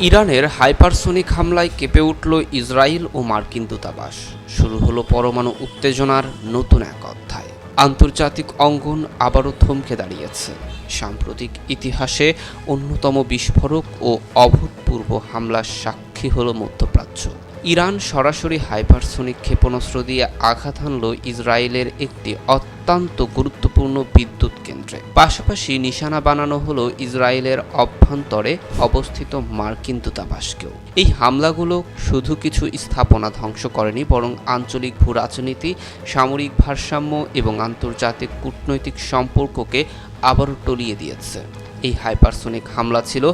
ইরানের হাইপারসোনিক হামলায় কেঁপে উঠল ইসরায়েল ও মার্কিন দূতাবাস। শুরু হলো পরমাণু উত্তেজনার নতুন এক অধ্যায়। আন্তর্জাতিক অঙ্গন আবারও থমকে দাঁড়িয়েছে। সাম্প্রতিক ইতিহাসে অন্যতম বিস্ফোরক ও অভূতপূর্ব হামলার সাক্ষী হল মধ্যপ্রাচ্য। ইরান সরাসরি হাইপারসোনিক ক্ষেপণাস্ত্র দিয়ে আঘাত হানল ইসরায়েলের একটি অত্যন্ত গুরুত্বপূর্ণ বিদ্যুৎ কেন্দ্রে। পাশাপাশি নিশানা বানানো হল ইসরায়েলের অভ্যন্তরে অবস্থিত মার্কিন দূতাবাসকেও। এই হামলাগুলো শুধু কিছু স্থাপনা ধ্বংস করেনি, বরং আঞ্চলিক ভূ রাজনীতি সামরিক ভারসাম্য এবং আন্তর্জাতিক কূটনৈতিক সম্পর্ককে আবারও টলিয়ে দিয়েছে। এই হাইপারসোনিক হামলা ছিল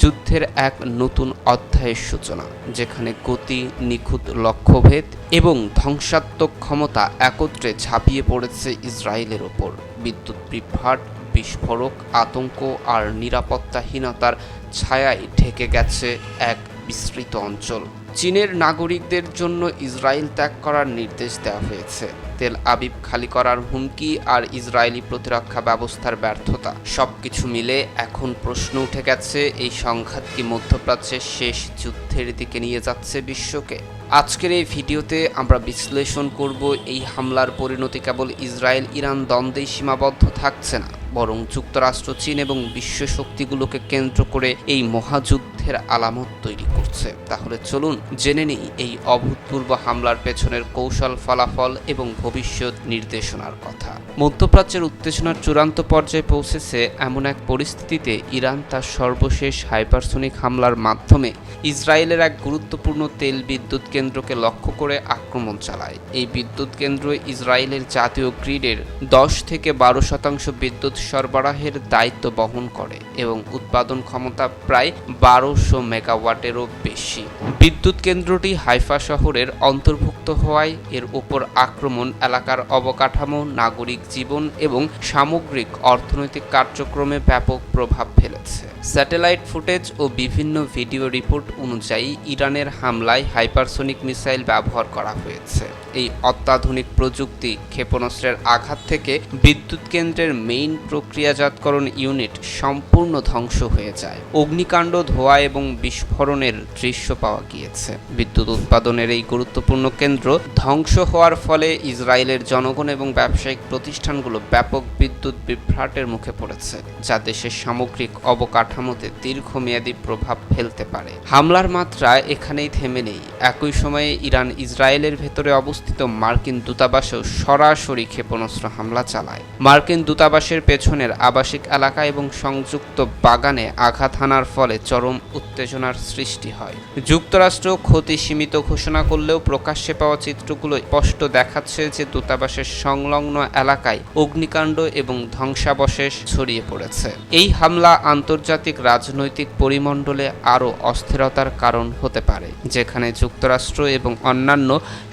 যুদ্ধের এক নতুন অধ্যায়ের সূচনা, যেখানে গতি, নিখুঁত লক্ষ্যভেদ এবং ধ্বংসাত্মক ক্ষমতা একত্রে ঝাঁপিয়ে পড়েছে ইসরায়েলের ওপর। বিদ্যুৎ বিভ্রাট, বিস্ফোরক, আতঙ্ক আর নিরাপত্তাহীনতার ছায়ায় ঢেকে গেছে এক বিস্তৃত অঞ্চল। চীনের নাগরিকদের জন্য ইসরায়েল ত্যাগ করার নির্দেশ দেওয়া হয়েছে। তেল আবিব খালি করার হুমকি আর ইসরায়েলি প্রতিরক্ষা ব্যবস্থার ব্যর্থতা, সবকিছু মিলে এখন প্রশ্ন উঠে গেছে, এই সংঘাত কি মধ্যপ্রাচ্যের শেষ যুদ্ধের দিকে নিয়ে যাচ্ছে বিশ্বকে? আজকের এই ভিডিওতে আমরা বিশ্লেষণ করব, এই হামলার পরিণতি কেবল ইসরায়েল ইরান দ্বন্দ্বেই সীমাবদ্ধ থাকছে না। বরং যুক্তরাষ্ট্র, চীন এবং বিশ্ব শক্তিগুলোকে কেন্দ্র করে এই মহাযুদ্ধের আলামত তৈরি করছে। তাহলে চলুন জেনে নিই এই অভূতপূর্ব হামলার পেছনের কৌশল, ফলাফল এবং ভবিষ্যৎ নির্দেশনার কথা। মধ্যপ্রাচ্যের উত্তেজনার চূড়ান্ত পর্যায়ে পৌঁছেছে এমন এক পরিস্থিতিতে ইরান তার সর্বশেষ হাইপারসোনিক হামলার মাধ্যমে ইসরায়েলের এক গুরুত্বপূর্ণ তেল বিদ্যুৎ কেন্দ্রকে লক্ষ্য করে আক্রমণ চালায়। এই বিদ্যুৎ কেন্দ্র ইসরায়েলের জাতীয় গ্রিডের দশ থেকে বারো শতাংশ বিদ্যুৎ সরবরাহের দায়িত্ব বহন করে এবং উৎপাদন ক্ষমতা প্রায় বারোশো মেগাওয়াটেরও বেশি। বিদ্যুৎ কেন্দ্রটি হাইফা শহরের অন্তর্ভুক্ত হওয়ায় এর উপর আক্রমণ, এলাকার অবকাঠামো, নাগরিক জীবন এবং সামগ্রিক অর্থনৈতিক কার্যক্রমে ব্যাপক প্রভাব ফেলেছে। স্যাটেলাইট ফুটেজ ও বিভিন্ন ভিডিও রিপোর্ট অনুযায়ী ইরানের হামলায় হাইপারসোনিক মিসাইল ব্যবহার করা হয়েছে। এই অত্যাধুনিক প্রযুক্তি ক্ষেপণাস্ত্রের আঘাত থেকে বিদ্যুৎ কেন্দ্রের মেইন প্রক্রিয়াজাতকরণ ইউনিট সম্পূর্ণ ধ্বংস হয়ে যায়। অগ্নিকাণ্ড, ধোয়া এবং বিস্ফোরণের দৃশ্য পাওয়া গিয়েছে। বিদ্যুৎ উৎপাদনের এই গুরুত্বপূর্ণ কেন্দ্র ধ্বংস হওয়ার ফলে ইসরায়েলের জনগণ এবং ব্যবসায়িক প্রতিষ্ঠানগুলো ব্যাপক বিদ্যুৎ বিভ্রাটের মুখে পড়েছে, যা দেশের সামগ্রিক অবকাঠামোতে দীর্ঘমেয়াদী প্রভাব ফেলতে পারে। হামলার মাত্রা এখানেই থেমে নেই। একই সময়ে ইরান ইসরায়েলের ভেতরে অবস্থিত মার্কিন দূতাবাসেও সরাসরি ক্ষেপণাস্ত্র হামলা চালায়। মার্কিন দূতাবাসের পেছনের আবাসিক এলাকা এবং সংযুক্ত বাগানে আঘাত হানার ফলে চরম উত্তেজনার সৃষ্টি হয়। যুক্তরাষ্ট্র ক্ষতি সীমিত ঘোষণা করলেও প্রকাশ্যে পাওয়া চিত্রগুলো স্পষ্ট দেখাচ্ছে যে দূতাবাসের সংলগ্ন এলাকায় অগ্নিকাণ্ড এবং ধ্বংসাবশেষ ছড়িয়ে পড়েছে। এই হামলা আন্তর্জাতিক রাজনৈতিক পরিমণ্ডলে আরও অস্থিরতার কারণ হতে পারে, যেখানে যুক্তরাষ্ট্র এবং অন্যান্য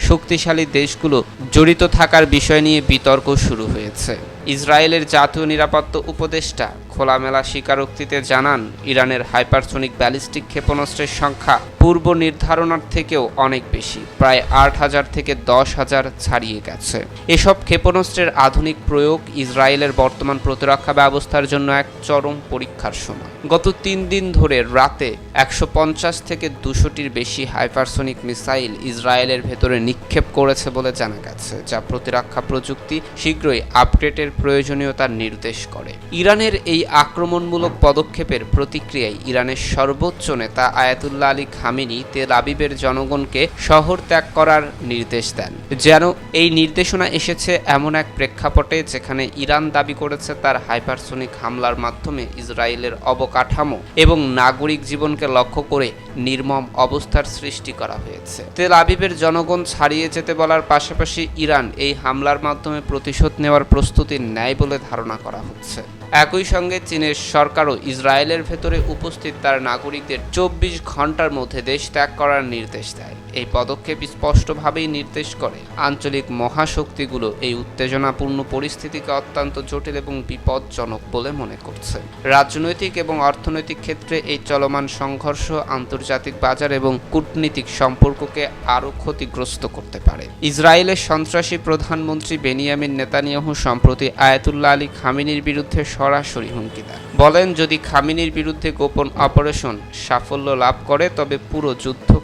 শক্তিশালী দেশগুলো জড়িত থাকার বিষয় নিয়ে বিতর্ক শুরু হয়েছে। ইসরায়েলের জাতীয় নিরাপত্তা উপদেষ্টা। খোলামেলা স্বীকারোক্তিতে জানান, ইরানের হাইপারসোনিক ব্যালিস্টিক ক্ষেপণাস্ত্রের সংখ্যা পূর্ব নির্ধারণার থেকেও অনেক বেশি, প্রায় আট হাজার থেকে দশ হাজার ছাড়িয়ে গেছে। এসব ক্ষেপণাস্ত্রের আধুনিক প্রয়োগ ইসরায়েলের বর্তমান প্রতিরক্ষা ব্যবস্থার জন্য এক চরম পরীক্ষার সময়। গত তিন দিন ধরে রাতে একশো পঞ্চাশ থেকে দুশোটির বেশি হাইপারসোনিক মিসাইল ইসরায়েলের ভেতরে নিক্ষেপ করেছে বলে জানা গেছে, যা প্রতিরক্ষা প্রযুক্তি শীঘ্রই আপডেটের প্রয়োজনীয়তার নির্দেশ করে। ইরানের এই আক্রমণমূলক পদক্ষেপের প্রতিক্রিয়ায় ইরানের সর্বোচ্চ নেতা আয়াতুল্লাহ আলী খামিনি তেল আবিবের জনগণকে শহর ত্যাগ করার নির্দেশ দেন। যেন এই নির্দেশনা এসেছে এমন এক প্রেক্ষাপটে যেখানে ইরান দাবি করেছে তার হাইপারসোনিক হামলার মাধ্যমে ইসরায়েলের অবকাঠামো এবং নাগরিক জীবনকে লক্ষ্য করে নির্মম অবস্থার সৃষ্টি করা হয়েছে। তেল আবিবের জনগণ ছাড়িয়ে যেতে বলার পাশাপাশি ইরান এই হামলার মাধ্যমে প্রতিশোধ নেওয়ার প্রস্তুতি নেয় বলে ধারণা করা হচ্ছে। একই সঙ্গে চীনের সরকারও ইসরায়েলের ভেতরে উপস্থিত তার নাগরিকদের চব্বিশ ঘণ্টার মধ্যে দেশ ত্যাগ করার নির্দেশ দেয়। এই পদক্ষেপ স্পষ্টভাবেই নির্দেশ করে। আঞ্চলিক মহাশক্তিগুলো এই উত্তেজনাপূর্ণ পরিস্থিতিকে অত্যন্ত জটিল এবং বিপজ্জনক বলে মনে করছে। রাজনৈতিক এবং অর্থনৈতিক ক্ষেত্রে এই চলমান সংঘর্ষ আন্তর্জাতিক বাজার এবং কূটনীতিক সম্পর্ককে আরও ক্ষতিগ্রস্ত করতে পারে। ইসরায়েলের সন্ত্রাসী প্রধানমন্ত্রী বেনিয়ামিন নেতানিয়াহু সম্প্রতি আয়াতুল্লাহ আলী খামিনির বিরুদ্ধে সরাসরি হুমকি দেন। বলেন, যদি খামিনির বিরুদ্ধে গোপন অপারেশন সাফল্য লাভ করে, তবে পুরো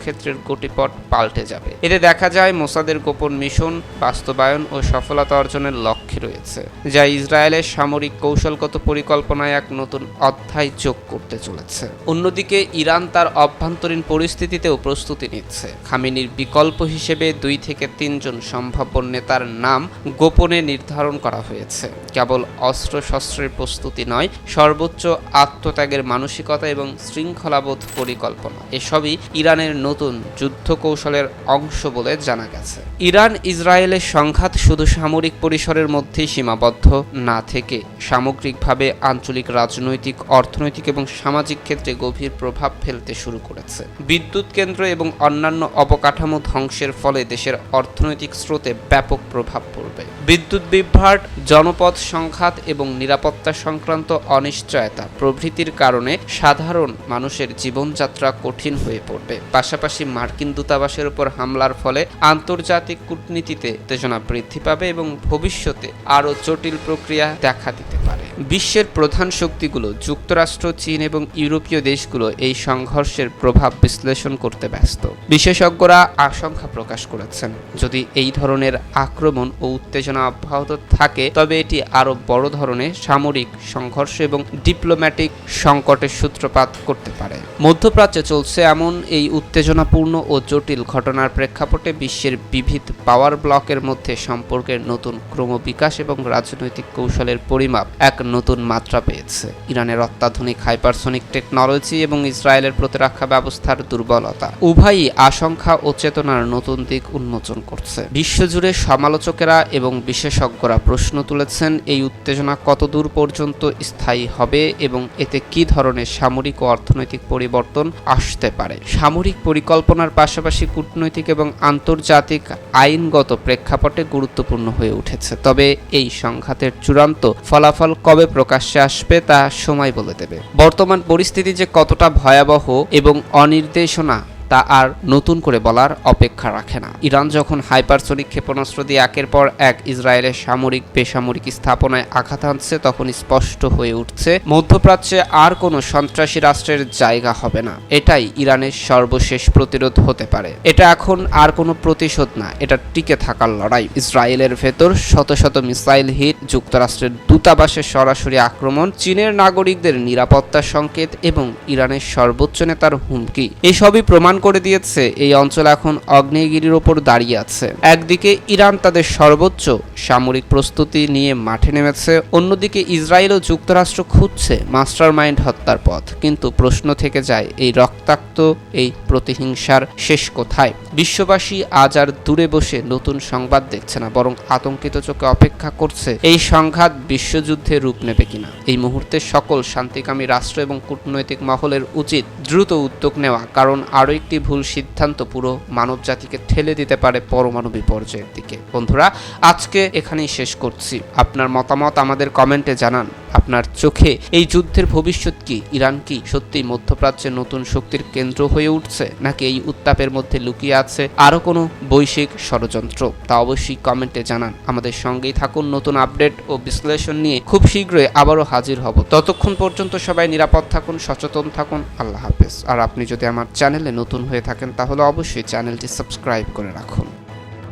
যুদ্ধক্ষেত্রের গতিপথ পাল্টে যাবে। এতে দেখা যায় মোসাদের গোপন মিশন, বাস্তবায়ন ও সফলতা অর্জনের লক্ষ্যে রয়েছে, যা ইসরায়েলের সামরিক কৌশলগত পরিকল্পনায় এক নতুন অধ্যায় যোগ করতে চলেছে। অন্যদিকে, ইরান তার অভ্যন্তরীণ পরিস্থিতিতেও প্রস্তুতি নিচ্ছে। খামিনির বিকল্প হিসেবে দুই থেকে তিনজন সম্ভাব্য নেতার নাম গোপনে নির্ধারণ করা হয়েছে। কেবল অস্ত্রশস্ত্রের প্রস্তুতি নয়, সর্বোচ্চ আত্মত্যাগের মানসিকতা এবং শৃঙ্খলাবোধ পরিকল্পনা। এসবই ইরানের নতুন যুদ্ধ কৌশলের অংশ বলে জানা গেছে। ইরান ইসরায়েলের সংঘাত শুধু সামরিক পরিসরের মধ্যেই সীমাবদ্ধ না থেকে সামগ্রিকভাবে আঞ্চলিক রাজনৈতিক, অর্থনৈতিক এবং সামাজিক ক্ষেত্রে গভীর প্রভাব ফেলতে শুরু করেছে। বিদ্যুৎ কেন্দ্র এবং অন্যান্য অবকাঠামো ধ্বংসের ফলে দেশের অর্থনৈতিক স্রোতে ব্যাপক প্রভাব পড়বে। বিদ্যুৎ বিভ্রাট, জনপদ সংঘাত এবং নিরাপত্তা সংক্রান্ত অনিশ্চয়তা প্রভৃতির কারণে সাধারণ মানুষের জীবনযাত্রা কঠিন হয়ে পড়বে। পাশাপাশি মার্কিন দূতাবাসের উপর হামলার ফলে আন্তর্জাতিক কূটনীতিতে উত্তেজনা বৃদ্ধি পাবে এবং ভবিষ্যতে আরও জটিল প্রক্রিয়া দেখা দিতে পারে। বিশ্বের প্রধান শক্তিগুলো যুক্তরাষ্ট্র, চীন এবং ইউরোপীয় দেশগুলো এই সংঘর্ষের প্রভাব বিশ্লেষণ করতে ব্যস্ত। বিশেষজ্ঞরা আশঙ্কা প্রকাশ করেছেন, যদি এই ধরনের আক্রমণ ও উত্তেজনা অব্যাহত থাকে, তবে এটি আরও বড় ধরনের সামরিক সংঘর্ষ এবং ডিপ্লোম্যাটিক সংকটের সূত্রপাত করতে পারে। মধ্যপ্রাচ্যে চলছে এমন এই উত্তেজনাপূর্ণ ও জটিল ঘটনার প্রেক্ষাপটে বিশ্বের বিবিধ পাওয়ার ব্লকের মধ্যে সম্পর্কের নতুন ক্রমবিকাশ এবং রাজনৈতিক কৌশলের পরিমাপ এক নতুন মাত্রা পেয়েছে। ইরানের অত্যাধুনিক হাইপারসনিক টেকনোলজি এবং ইসরায়েলের প্রতিরক্ষা ব্যবস্থার দুর্বলতা উভয়ই আশঙ্কা ও চেতনার নতুন দিক উন্মোচন করছে। বিশ্বজুড়ে সমালোচকেরা এবং বিশেষজ্ঞরা প্রশ্ন তুলেছেন, এই উত্তেজনা কতদূর পর্যন্ত স্থায়ী হবে এবং এতে কী ধরনের সামরিক ও অর্থনৈতিক পরিবর্তন আসতে পারে? সামরিক পরিকল্পনার পাশাপাশি কূটনৈতিক এবং আন্তর্জাতিক আইনগত প্রেক্ষাপটে গুরুত্বপূর্ণ হয়ে উঠেছে। তবে এই সংঘাতের চূড়ান্ত ফলাফল কবে প্রকাশ্যে আসবে তা সময় বলে দেবে। বর্তমান পরিস্থিতি যে কতটা ভয়াবহ এবং অনির্দেশনা তা আর নতুন করে বলার অপেক্ষা রাখে না। ইরান যখন হাইপারসনিক ক্ষেপণাস্ত্র দিয়ে একের পর এক ইসরায়েলের সামরিক, বেসামরিক স্থাপনায় আঘাত হানছে, তখন স্পষ্ট হয়ে উঠছে, মধ্যপ্রাচ্যে আর কোনো সন্ত্রাসী রাষ্ট্রের জায়গা হবে না। এটাই ইরানের সর্বশেষ প্রতিরোধ হতে পারে। এটা এখন আর কোনো প্রতিশোধ না, এটা টিকে থাকার লড়াই। ইসরায়েলের ভেতর শত শত মিসাইল হিট, যুক্তরাষ্ট্রের দূতাবাসের সরাসরি আক্রমণ, চীনের নাগরিকদের নিরাপত্তা সংকেত এবং ইরানের সর্বোচ্চ নেতার হুমকি, এসবই প্রমাণ করে দিয়েছে, এই অঞ্চল এখন অগ্নেয়গিরির ওপর দাঁড়িয়ে আছে। একদিকে ইরান তাদের সর্বোচ্চ সামরিক প্রস্তুতি নিয়ে মাঠে নেমেছে, অন্যদিকে ইসরায়েল ও যুক্তরাষ্ট্র খুঁজছে মাস্টার মাইন্ড হত্যার পথ। কিন্তু প্রশ্ন থেকে যায়, এই রক্তাক্ত, এই প্রতিহিংসার শেষ কোথায়? বিশ্ববাসী আজ আর দূরে বসে নতুন সংবাদ দেখছে না, বরং আতঙ্কিত চোখে অপেক্ষা করছে, এই সংঘাত বিশ্বযুদ্ধে রূপ নেবে কিনা? এই মুহূর্তে সকল শান্তিকামী রাষ্ট্র এবং কূটনৈতিক মহলের উচিত দ্রুত উদ্যোগ নেওয়া, কারণ আরও একটি ভুল সিদ্ধান্ত পুরো মানব জাতিকে ঠেলে দিতে পারে পরমাণু বিপর্যয়ের দিকে। বন্ধুরা, আজকে এখানেই শেষ করছি। আপনার মতামত আমাদের কমেন্টে জানান। আপনার চোখে এই যুদ্ধের ভবিষ্যৎ কি? ইরান কি সত্যি মধ্যপ্রাচ্যের নতুন শক্তির কেন্দ্র হয়ে উঠছে, নাকি এই উত্তাপের মধ্যে লুকিয়ে আছে আরও কোনো বৈশ্বিক ষড়যন্ত্র? তা অবশ্যই কমেন্টে জানান। আমাদের সঙ্গেই থাকুন নতুন আপডেট ও বিশ্লেষণ নিয়ে। খুব শীঘ্রই আবারও হাজির হব। ততক্ষণ পর্যন্ত সবাই নিরাপদ থাকুন, সচেতন থাকুন। আল্লাহ হাফেজ। আর আপনি যদি আমার চ্যানেলে নতুন হয়ে থাকেন তাহলে অবশ্যই চ্যানেলটি সাবস্ক্রাইব করে রাখুন।